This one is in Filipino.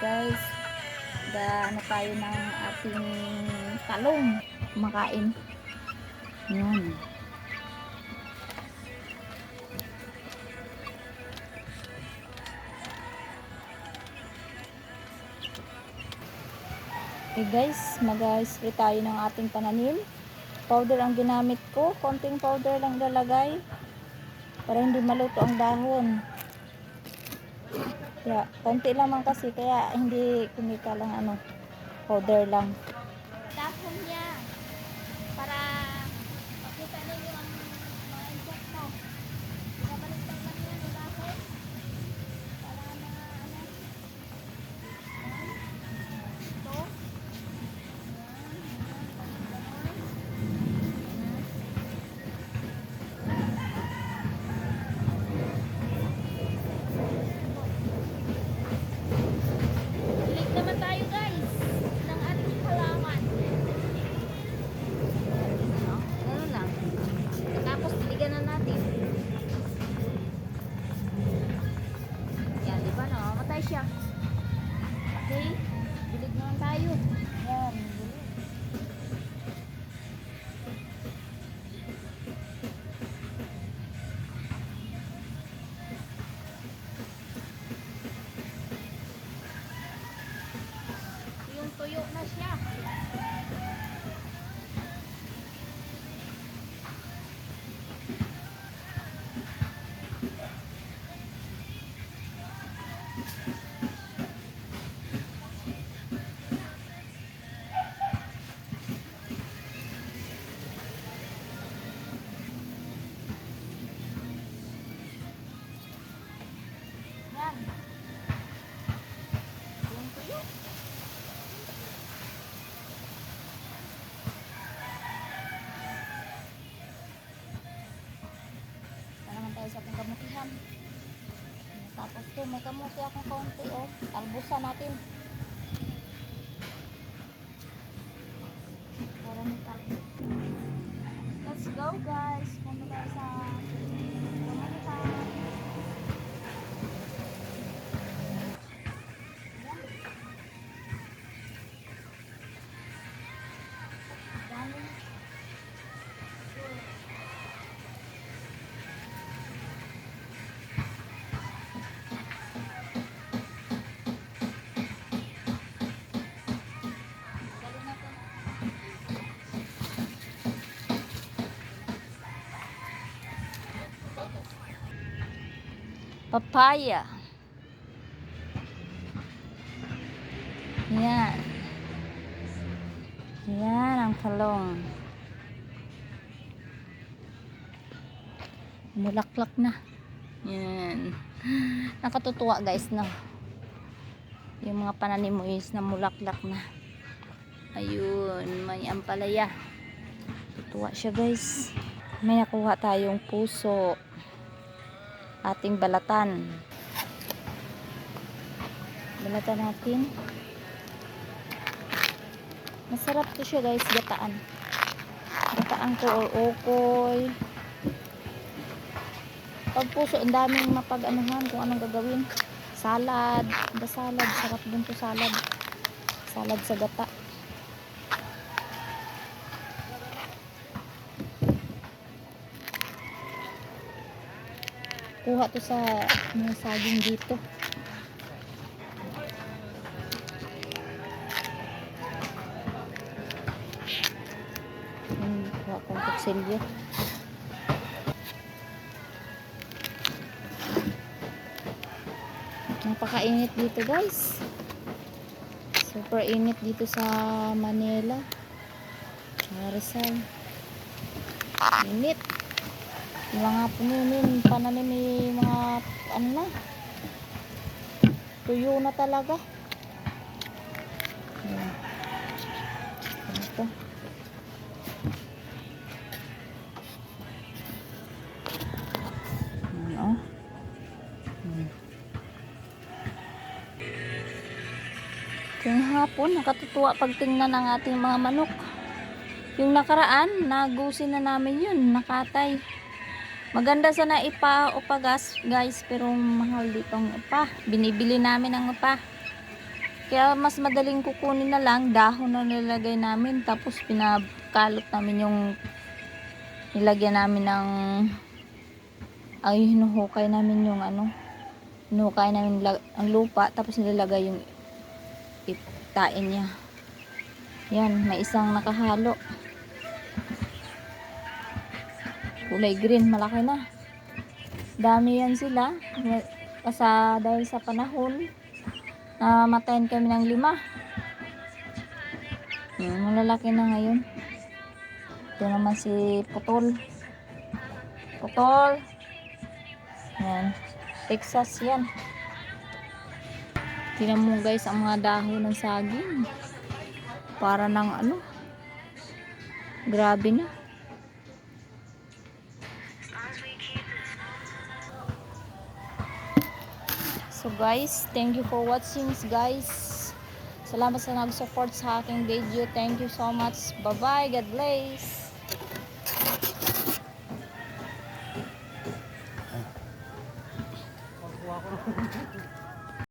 guys. Da, ano tayo ng ating talong. Kumakain. Yan. Okay guys, mag-spray tayo ng ating pananim. Powder ang ginamit ko. Konting powder lang lalagay. Para hindi maluto ang dahon. Kaya, konti lamang kasi. Kaya hindi kumika lang ano. Powder lang. Dahon pangkamutihan. Tapos to, may kamuti akong kaunti oh. Albusan natin. Para may Papaya. Yan. Yan ang talong. Mulaklak na. Yan. Nakatutuwa guys no. Yung mga pananim mo is na mulaklak na. Ayun, may ampalaya. Tutuwa siya guys. May nakuha tayong puso. Ating balatan. Balatan natin. Masarap to siya guys, gataan. Gataan ko or okoy. Pag puso, ang daming mapag-anuhan kung anong gagawin. Salad. The salad. Sarap din to salad. Salad sa gata. Kuha to sa mga saging dito. Hmm, kuha kong kutsilyo. Napakainit dito guys. Super init dito sa Manila. Rizal. Init. Yung mga pununin, pananim may mga ano na. Tuyo na talaga. Ayan. Ito. Ayan, oh. Yung hapon, nakatutuwa pag tingnan ang ating mga manok. Yung nakaraan, nagusin na namin yun, nakatay. Maganda sana ipa o pagas, guys, pero mahal dito ang upa. Binibili namin ang upa. Kaya mas madaling kukunin na lang, dahon na nilagay namin, tapos pinakalot namin yung nilagyan namin ng ay hinuhukay namin yung ano hinuhukay namin ang lupa. Tapos nilalagay yung itain niya. Yan may isang nakahalo kulay green malaki na. Dami yan sila. Kasa dahil sa panahon namatayan kami ng lima. Hmm, malalaki na ngayon. Ito naman si Putol. Putol! Yan Texas yan. Tingnan mo guys ang mga dahon ng saging. Para ng ano? Grabe na guys, thank you for watching guys. Salamat sa nag-support sa aking video. Thank you so much. Bye-bye. God bless.